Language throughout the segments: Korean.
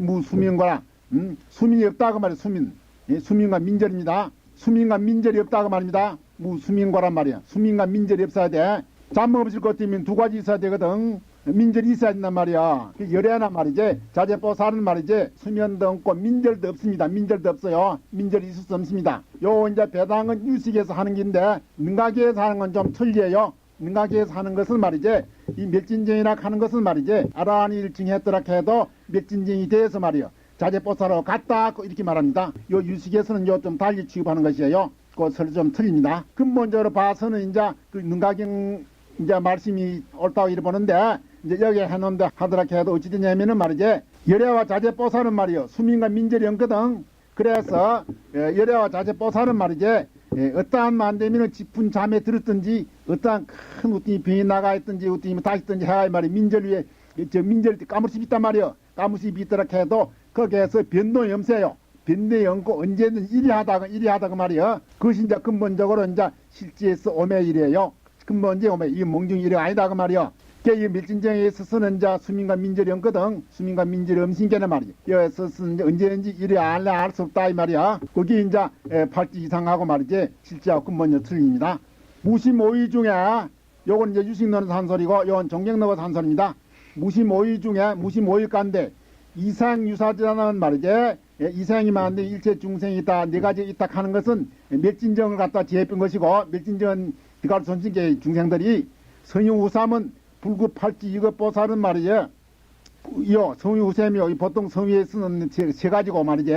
예, 무수민과 음, 수민이 없다고 말이야 수민. 예, 수민과 민절입니다. 수민과 민절이 없다고 말입니다. 무수민과란 말이야. 수민과 민절이 없어야 돼. 잠먹 없을 것 때문에 두 가지 있어야 되거든. 민절이 있어야 된단 말이야. 그 열애나 말이지. 자제보살은 말이지. 수면도 없고 민절도 없습니다. 민절도 없어요. 민절이 있을 수 없습니다. 요 이제 배당은 유식에서 하는 긴데 능가계에서 하는 건 좀 틀려요 능가계에서 하는 것은 말이지 이 멸진정이라 하는 것은 말이지 아라니 일증 했더라 해도 멸진정이 돼서 말이요 자제보살하고 같다 이렇게 말합니다. 요 유식에서는 요 좀 달리 취급하는 것이에요. 그것을 좀 틀립니다. 근본적으로 봐서는 이제 그 능가경 이제 말씀이 옳다고 이래 보는데 이제 여기 해놓은데 하더라 해도 어찌 되냐면은 말이지 열애와 자제보살은 말이요 수민과 민절이 없거든. 그래서 예, 열애와 자제보살은 말이지 예, 어떠한 만되면은 깊은 잠에 들었든지 어떠한 큰 어떤 병이 나가 있든지 어떤 다 있든지 해야 말이 민절 위에 저 민절 때 까무십이 있단 말이요 까무십이 있더라 해도 거기에서 변동이 없어요. 변동이 없고 언제든 일이 하다가 일이 하다가 말이요 그것이 이제 근본적으로 이제 실제에서 오메 일이에요. 근본제 오메 이. 몽중 일이 아니다 그 말이요 이 밀진정에 있어서는 이제 수민과 민절이 없거든. 수민과 민절이 없으니까 말이야 여기서는 이제 언제든지 일이 알래 알 수 없다 이 말이야 거기 이제 에, 팔찌 이상하고 말이지 실제하고 근본이 틀립니다 무심오이 중에 요건 이제 유식너는 산소리고 요건 정경너가 산소리입니다 무심오이 중에 무심오일간데 이상 유사자는 말이지 예, 이상이 많은데 일체 중생이 있다 네 가지 있다 하는 것은 멸진정을 갖다 제했던 것이고 멸진정 비가루 손신계 중생들이 성유우삼은 불급팔지 이것 보살은 말이죠. 요 성유우삼이 보통 성위에 쓰는 세, 세 가지고 말이지.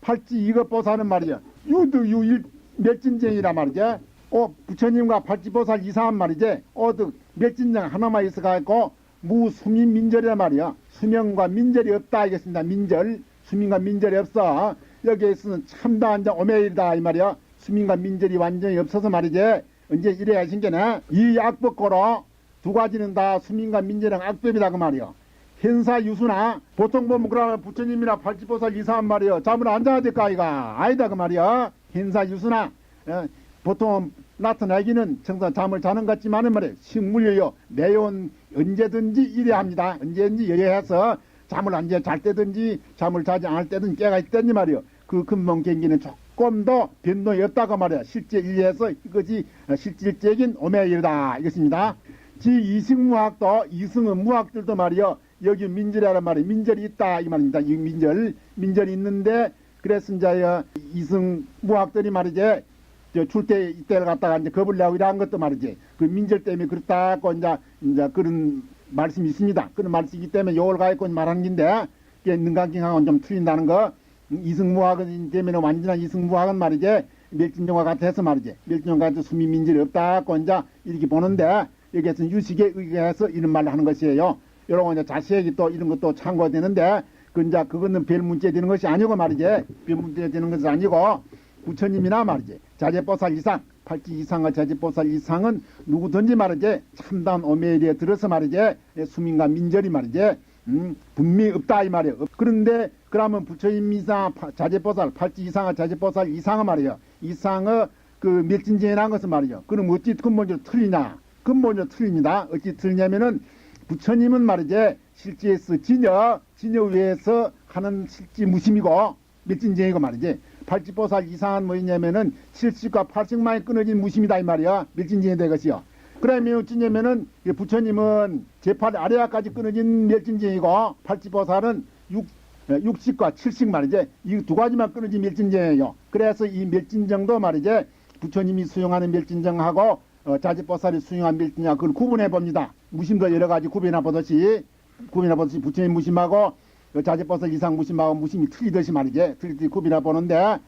팔지 이것 보살은 말이죠. 유도 유일 멸진정이라 말이죠. 어 부처님과 팔지보살 이상한 말이지. 어그 멸진정 하나만 있어가지고 무수민 민절이란 말이야. 수명과 민절이 없다 이겠습니다. 민절 수민과 민절이 없어. 여기에서는 참다한 자 오메일이다 이 말이야. 수민과 민절이 완전히 없어서 말이지. 언제 이래야 신게네. 이 악법고로 두 가지는 다 수민과 민절랑 악법이다 그 말이요. 현사 유수나 보통 보면 그러면 부처님이나 팔찌보살 이상한 말이요. 잠을 앉아야 될까 아이가 아니다 그 말이요. 현사 유수나 어, 보통 나타나기는 청산 잠을 자는 것 같지만은 말이에요. 식물이요. 내온 언제든지 이래 합니다. 언제든지 여해서 잠을 앉아 잘 때든지 잠을 자지 않을 때든 깨가 있든지 말이요. 그 근본 경기는 조금 더 변동이 없다고 말이야. 실제 일에서 이것이 실질적인 오메일이다. 이것입니다. 지 이승무학도 이승은 무학들도 말이요. 여기 민절이라는 말이 민절이 있다 이 말입니다. 이 민절 민절이 있는데 그래서 이제 이승 무학들이 말이지 출때 이때를 갖다가 이제 겁을 내고 이러한 것도 말이지 그 민절 때문에 그렇다고 이제 이제 그런 말씀이 있습니다. 그런 말씀이기 때문에 요걸 가지고 말하는 긴데 이게 능강경하고는 좀 틀린다는 거. 이승무학은 때문에 완전한 이승무학은 말이지 멸진종과 같아서 말이지 멸진종과 같아서 수미 민절이 없다고 이제 이렇게 보는데 여기에서 유식에 의해서 이런 말을 하는 것이에요. 여러 번 이제 자세히 또 이런 것도 참고가 되는데 그 이제 그거는 별 문제 되는 것이 아니고 말이지 별 문제 되는 것이 아니고 부처님이나 말이지 자제보살 이상 팔찌 이상과 자제보살 이상은 누구든지 말이지 참다운 오메리에 들어서 말이지 수민과 민절이 말이지 음, 분명히 없다 이 말이에요. 그런데 그러면 부처님 이상 자제보살 팔찌 이상과 자제보살 이상은 말이에요. 이상의 그 멸진제라는 것은 말이죠. 그럼 어찌 근본적으로 틀리냐? 근본적으로 틀립니다. 어찌 틀리냐면은 부처님은 말이지 실제에서 진여 진여 위에서 하는 실지 무심이고 멸진제이고 말이지 팔찌보살 이상한 뭐냐면은 70과 80만이 끊어진 무심이다 이 말이야 멸진제이 되것이요. 그러면 어찌냐면은 부처님은 제8 아래아까지 끊어진 멸진제이고 팔찌보살은 6 60과 70 말이지 이 두 가지만 끊어진 멸진정이에요. 그래서 이 멸진정도 말이지 부처님이 수용하는 멸진정하고 어, 자지보살이 수용한 멸진정 그걸 구분해 봅니다. 무심도 여러 가지 구분해 보듯이 구분해 보듯이 부처님 무심하고 어, 자지보살 이상 무심하고 무심이 틀리듯이 말이지 틀리듯이 구분해 보는데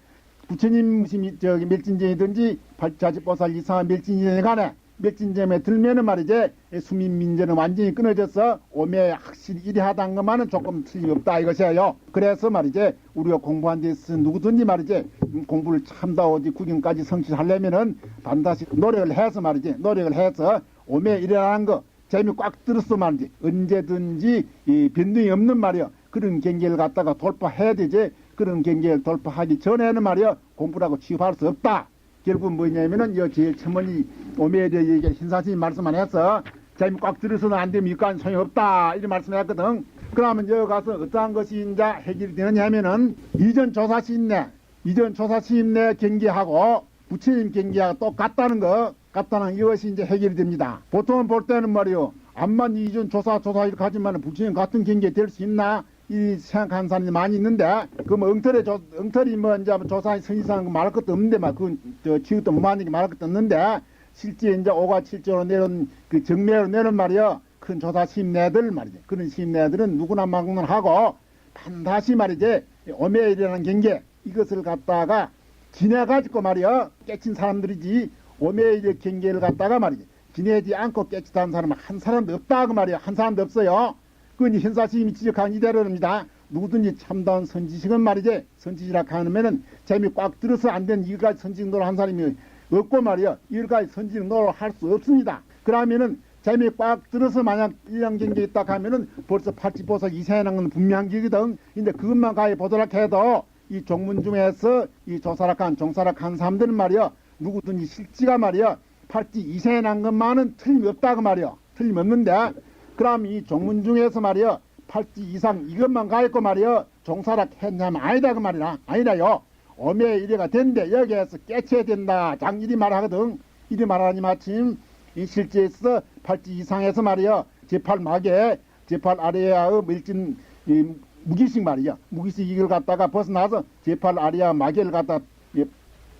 부처님 무심이 저기 멸진정이든지 자지보살 이상한 멸진정에 간에 멸진점에 들면은 말이지 수민민전은 완전히 끊어져서 오매 확실히 이리하다는 것만은 조금 틀림없다 이것이에요. 그래서 말이지 우리가 공부한 데서 누구든지 말이지 공부를 참다 어디 구경까지 성취하려면은 반드시 노력을 해서 말이지 노력을 해서 오매 이리라는 거 재미 꽉 들었어 말이지. 언제든지 이 변동이 없는 말이요. 그런 경계를 갖다가 돌파해야 되지. 그런 경계를 돌파하기 전에는 말이요 공부라고 취급할 수 없다. 결국 뭐냐면은 여 제일 처머니 오메에 얘기 신사스님 말씀만 해서 자기 꽉 들어서는 안 되면 이건 소용없다. 이런 말씀을 했거든. 그러면 여기 가서 어떠한 것이 이제 해결이 되느냐 하면은 이전 조사 시임 내, 이전 조사 시임 내 경계하고 부처님 경계하고 똑같다는 거, 같다는 이것이 이제 해결이 됩니다. 보통은 볼 때는 말이요. 암만 이전 조사, 조사 이렇게 하지만 부처님 같은 경계 될수 있나? 이 생각하는 사람이 많이 있는데, 그뭐 엉터리 조, 엉터리 뭐 이제 조사 선이상 말할 것도 없는데, 막 그, 저, 취급도 무한하게 말할 것도 없는데, 실제 이제 오가 칠조로 내려온 그 정매로 내는 말이요. 큰 조사 심내들 말이지. 그런 심내들은 누구나 막는 하고 반드시 말이지. 오메일이라는 경계 이것을 갖다가 지내가지고 말이요. 깨친 사람들이지. 오메일의 경계를 갖다가 말이지. 지내지 않고 깨끗한 사람은 한 사람도 없다고 말이야. 한 사람도 없어요. 그건 현사시임이 지적한 이대로입니다. 누구든지 참다운 선지식은 말이지. 선지식이라 하면은 재미 꽉 들어서 안 된 일까지 선지식 노를 한 사람이 없고 말이야. 일까지 선지식 노를 할 수 없습니다. 그러면은 재미 꽉 들어서 만약 이런 경계에 있다 하면은 벌써 팔찌보석 이세하는 건 분명한 기거든. 근데 그것만 가해 보도록 해도 이 종문 중에서 이 조사락한 종사락한 사람들은 말이야. 누구든지 실지가 말이야. 팔찌 이세난 것만은 틀림없다고 말이야. 틀림없는데 그럼 이 종문 중에서 말이야. 팔찌 이상 이것만 가있고 말이야. 종사락 했냐면 아니다 그 말이야. 아니라요. 오메 이래가 된대 여기에서 깨쳐야 된다. 장 이리 말하거든. 이리 말하니 마침 이 실제에서 팔찌 이상에서 말이야 제팔 막에 제팔 아래의 밀진 이 무기식 말이야 무기식 이걸 갖다가 벗어나서 제팔 아래의 마개를 갖다 예,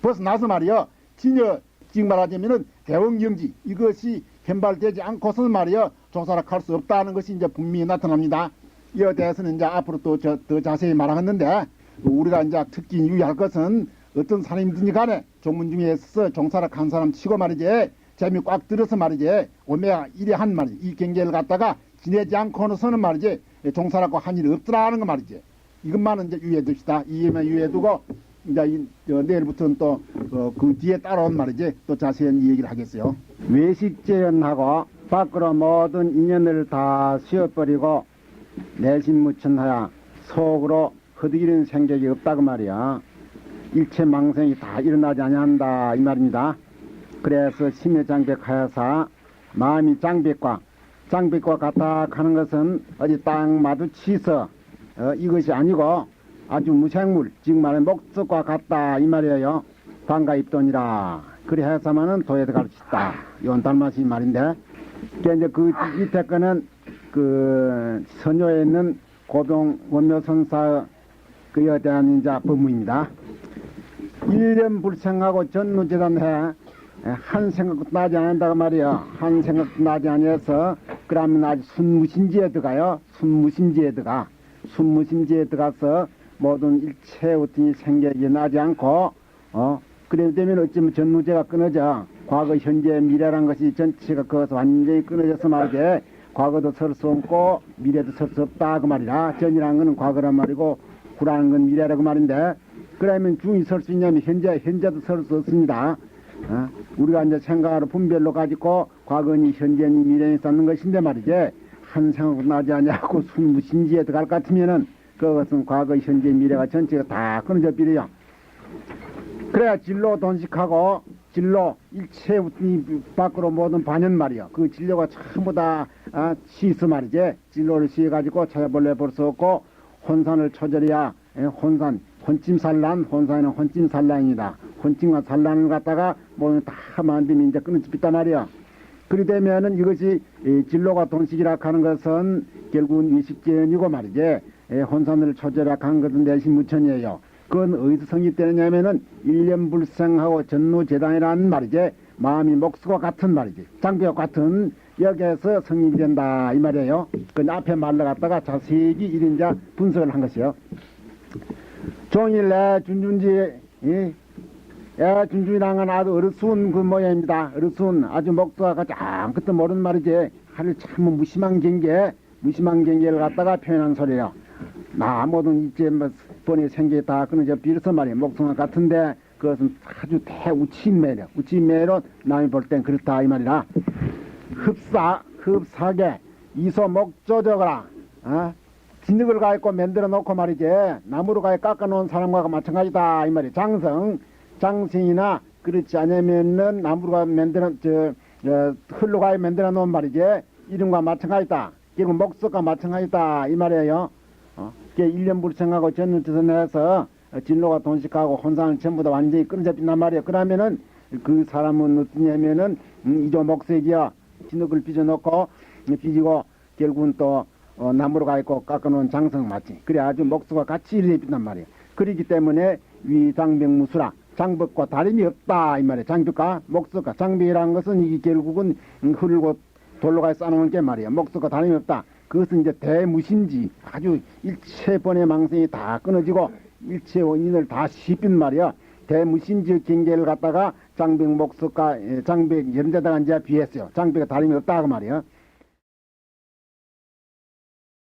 벗어나서 말이야 진여 지금 말하자면은 대원 경지 이것이 현발되지 않고서는 말이야 조사락 할수 없다는 것이 이제 분명히 나타납니다. 이에 대해서는 이제 앞으로 또더 자세히 말하겠는데 우리가 이제 특히 유의할 것은 어떤 사람이든지 간에 종문 중에서 종사락 한 사람 치고 말이지 재미 꽉 들어서 말이지 오메가 이래 한 말이지 이 경계를 갖다가 지내지 않고는 말이지 종사라고 한 일이 없더라는 거 말이지 이것만은 이제 유의해 둡시다 이해만 유의해 두고 이제 이, 저, 내일부터는 또그 뒤에 따라온 말이지 또 자세한 이 얘기를 하겠어요 외식제연하고 밖으로 모든 인연을 다 쉬어버리고 내신무천하야 속으로 허드기는 생각이 없다고 말이야. 일체 망생이 다 일어나지 아니한다 이 말입니다. 그래서 심해장백하여사 마음이 장백과 장백과 같다 하는 것은 어디 땅 마주치서 어, 이것이 아니고 아주 무생물 즉 말해 목적과 같다 이 말이에요. 방가 입돈이라 그리 해서만은 도에서 가르치다 이건 달마시 말인데 그게 이제 그 밑에 거는 그 선녀에 있는 고동 원묘선사 그에 대한 이제 법무입니다. 일년 불생하고 전무재단해 한 생각도 나지 않는다고 말이야. 한 생각도 나지 아니해서 그러면 아주 순무신지에 들어가요. 순무신지에 들어가. 순무신지에 들어가서 모든 일체 어떤 생각이 나지 않고 어 그래 되면 어쩌면 전무제가 끊어져. 과거, 현재, 미래란 것이 전체가 거기서 완전히 끊어져서 말이지. 과거도 설 수 없고 미래도 설 수 없다 그 말이라. 전이라는 것은 과거란 말이고 후라는 건 미래라고 말인데 그러면 중이 설 수 있냐면 현재 현재도 설 수 없습니다. 어? 우리가 이제 생각으로 분별로 가지고 과거니 현재니 미래니 쌓는 것인데 말이지 한 생각도 나지 않냐고 순무신지에 들어갈 것 같으면은 그것은 과거 현재 미래가 전체가 다 끊어져 버려요. 그래야 진로 돈식하고 진로 일체 이 밖으로 모든 반연 말이요. 그 진로가 전부 다 아, 시스 말이지. 진로를 시해가지고 찾아볼래 볼 수 없고 혼산을 초절해야 예, 혼산 혼찜산란 혼산에는 혼찜산란이다. 혼찜과 산란을 갖다가 뭐다 만들면 이제 끊어집니다 말이야. 그리 되면은 이것이 이 진로가 돈식이라 하는 것은 결국은 의식제연이고 말이지. 예, 혼산을 초절하 한 것은 내신 무천이에요. 그건 어디서 성립되느냐면은 일념불생하고 전무재단이라는 말이지. 마음이 목수와 같은 말이지. 장비와 같은 여기에서 성립이 된다 이 말이에요. 그 앞에 말로 갖다가 자세히 이린자 분석을 한 것이요. 종일 내 준준지 예, 예, 준준이란 건 아주 어르순 그 모양입니다. 어르순 아주 목수와 같이 아무것도 모르는 말이지. 하늘 참 무심한 경계, 무심한 경계를 갖다가 표현한 소리예요. 나 모든 이제 뭐 번에 생계 다 끊어져 비로소 말이에요. 목숨과 같은데 그것은 아주 대우치매력, 우치매로 남이 볼 땐 그렇다 이 말이라. 흡사, 흡사계, 이소 목조적어라. 어? 진흙을 가있고 만들어 놓고 말이지. 나무로 가에 깎아 놓은 사람과 마찬가지다 이 말이 장성, 장생이나 그렇지 않으면은 나무로 가 만들어 저, 저 흘로 가에 만들어 놓은 말이지. 이름과 마찬가지다. 결국 목석과 마찬가지다 이 말이에요. 어, 그게 일년 불생하고 전우투선해서 진로가 돈식하고 혼상을 전부 다 완전히 끊어잡힌단 말이에요. 그러면은 그 사람은 어떠냐면은 음, 이조 목색이야 진흙을 빚어놓고 빚이고 결국은 또 어, 나무로 가 있고 깎아놓은 장성 맞지. 그래 아주 목수가 같이 일해 빈단 말이에요. 그렇기 때문에 위장병무수라 장벽과 다름이 없다 이 말이에요. 장벽과 목수가 장벽이라는 것은 이게 결국은 음, 흐르고 돌로 가 쌓아놓은 게 말이에요. 목수가 다름이 없다. 그것은 이제 대무심지 아주 일체 번의 망성이 다 끊어지고 일체 원인을 다 씹힌 말이야. 대무심지 경계를 갖다가 예, 장벽 이런 데다가 이제 비했어요. 장벽에 다름이 없다 그 말이에요.